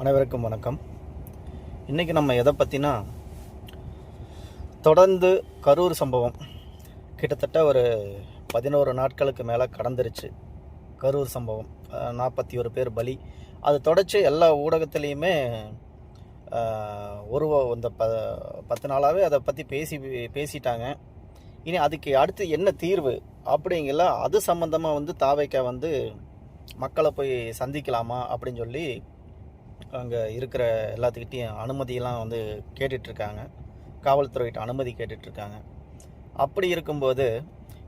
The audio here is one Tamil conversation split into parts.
அனைவருக்கும் வணக்கம். இன்றைக்கி நம்ம எதை பற்றினா தொடர்ந்து கரூர் சம்பவம். கிட்டத்தட்ட ஒரு பதினோரு நாட்களுக்கு மேலே கடந்துருச்சு கரூர் சம்பவம். நாற்பத்தி ஒரு பேர் பலி. அது தொடர்ச்சி எல்லா ஊடகத்துலேயுமே ஒரு இந்த ப பத்து நாளாகவே அதை பற்றி பேசி பேசிட்டாங்க. இனி அதுக்கு அடுத்து என்ன தீர்வு அப்படிங்கல அது சம்மந்தமாக வந்து தாவைக்கா வந்து மக்களை போய் சந்திக்கலாமா அப்படின்னு சொல்லி அங்கே இருக்கிற எல்லாத்துக்கிட்டையும் அனுமதியெல்லாம் வந்து கேட்டுட்ருக்காங்க. காவல்துறைகிட்ட அனுமதி கேட்டுட்ருக்காங்க. அப்படி இருக்கும்போது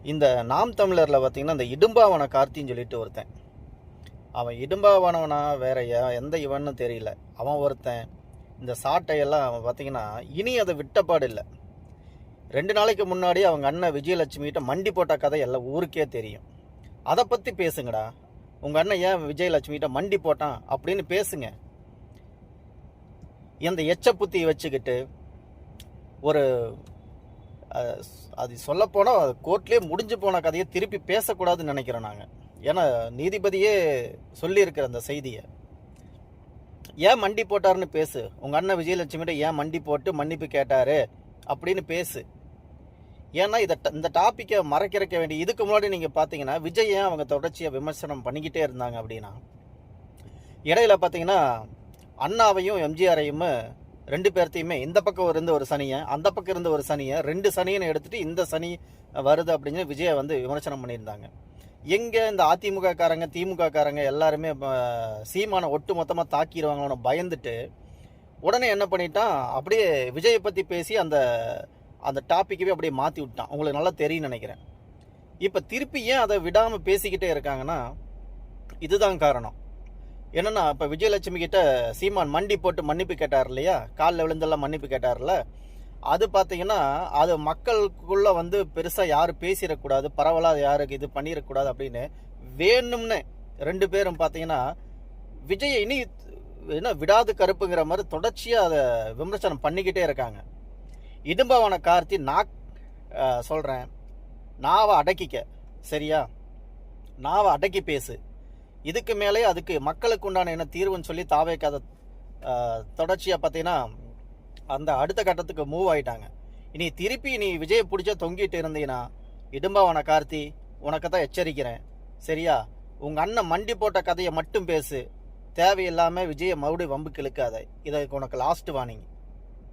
இந்த நாம் தமிழரில் பார்த்திங்கன்னா இந்த இடும்பாவன கார்த்தின்னு சொல்லிட்டு ஒருத்தன். அவன் இடும்பாவனவனா வேற எந்த இவன்னு தெரியல. அவன் ஒருத்தன் இந்த சாட்டையெல்லாம் அவன் பார்த்தீங்கன்னா இனி அதை விட்டப்பாடு இல்லை. ரெண்டு நாளைக்கு முன்னாடி அவங்க அண்ணன் விஜயலட்சுமிகிட்ட மண்டி போட்ட கதை எல்லாம் ஊருக்கே தெரியும். அதை பற்றி பேசுங்கடா. உங்கள் அண்ணன் ஏன் விஜயலட்சுமிகிட்ட மண்டி போட்டான் அப்படின்னு பேசுங்க. இந்த எச்ச புத்தியை வச்சுக்கிட்டு ஒரு அது சொல்லப்போனால் கோர்ட்லேயே முடிஞ்சு போன கதையை திருப்பி பேசக்கூடாதுன்னு நினைக்கிறோம் நாங்கள் ஏன்னா நீதிபதியே சொல்லியிருக்கிற அந்த செய்தியை. ஏன் மண்டி போட்டாருன்னு பேசு. உங்கள் அண்ணன் விஜயலட்சுமிகிட்ட ஏன் மண்டி போட்டு மன்னிப்பு கேட்டாரு அப்படின்னு பேசு. ஏன்னா இதை ட- இந்த டாப்பிக்கை மறைக்கிறக்க வேண்டிய இதுக்கு முன்னாடி நீங்கள் பார்த்தீங்கன்னா விஜய் ஏன் அவங்க தொடர்ச்சியாக விமர்சனம் பண்ணிக்கிட்டே இருந்தாங்க அப்படின்னா இடையில பார்த்தீங்கன்னா அண்ணாவையும் எம்ஜிஆரையும் ரெண்டு பேர்த்தையுமே இந்த பக்கம் இருந்த ஒரு சனியை அந்த பக்கம் இருந்த ஒரு சனியை ரெண்டு சனியனை எடுத்துட்டு இந்த சனி வருது அப்படின்னு விஜயை வந்து விமர்சனம் பண்ணியிருந்தாங்க. எங்கே இந்த அதிமுகக்காரங்க திமுகக்காரங்க எல்லாருமே சீமானை ஒட்டு மொத்தமாக தாக்கிடுவாங்களோன்னு பயந்துட்டு உடனே என்ன பண்ணிட்டான்? அப்படியே விஜயை பற்றி பேசி அந்த அந்த டாப்பிக்கவே அப்படியே மாற்றி விட்டான். உங்களுக்கு நல்லா தெரியும் நினைக்கிறேன். இப்போ திருப்பி ஏன் அதை விடாமல் பேசிக்கிட்டே இருக்காங்கன்னா இதுதான் காரணம். என்னென்னா இப்போ விஜயலட்சுமி கிட்ட சீமான் மண்டி போட்டு மன்னிப்பு கேட்டார் இல்லையா? காலில் விழுந்தெல்லாம் மன்னிப்பு கேட்டார்ல. அது பார்த்தீங்கன்னா அது மக்களுக்குள்ளே வந்து பெருசாக யாரும் பேசிடக்கூடாது பரவலாக யாருக்கு இது பண்ணிடக்கூடாது அப்படின்னு வேணும்னு ரெண்டு பேரும் பார்த்தீங்கன்னா விஜய் இனி என்ன விடாது கருப்புங்கிற மாதிரி தொடர்ச்சியாக அதை விமர்சனம் பண்ணிக்கிட்டே இருக்காங்க. இடும்பவன கார்த்தி நான் சொல்கிறேன் நாவை அடக்கிக்க சரியா? நாவை அடக்கி பேசு. இதுக்கு மேலே அதுக்கு மக்களுக்கு உண்டான என்ன தீர்வுன்னு சொல்லி தாவேக்காத தொடர்ச்சியாக பார்த்தீங்கன்னா அந்த அடுத்த கட்டத்துக்கு மூவ் ஆகிட்டாங்க இனி திருப்பி நீ விஜயை பிடிச்ச தொங்கிட்டு இருந்தீங்கன்னா இடும்பாவன கார்த்தி உனக்கு தான் எச்சரிக்கிறேன். சரியா? உங்கள் அண்ணன் மண்டி போட்ட கதையை மட்டும் பேசு. தேவையில்லாமல் விஜயை மறுபடியும் வம்புக்கு இழுக்காத. இதை உனக்கு லாஸ்ட் வார்னிங்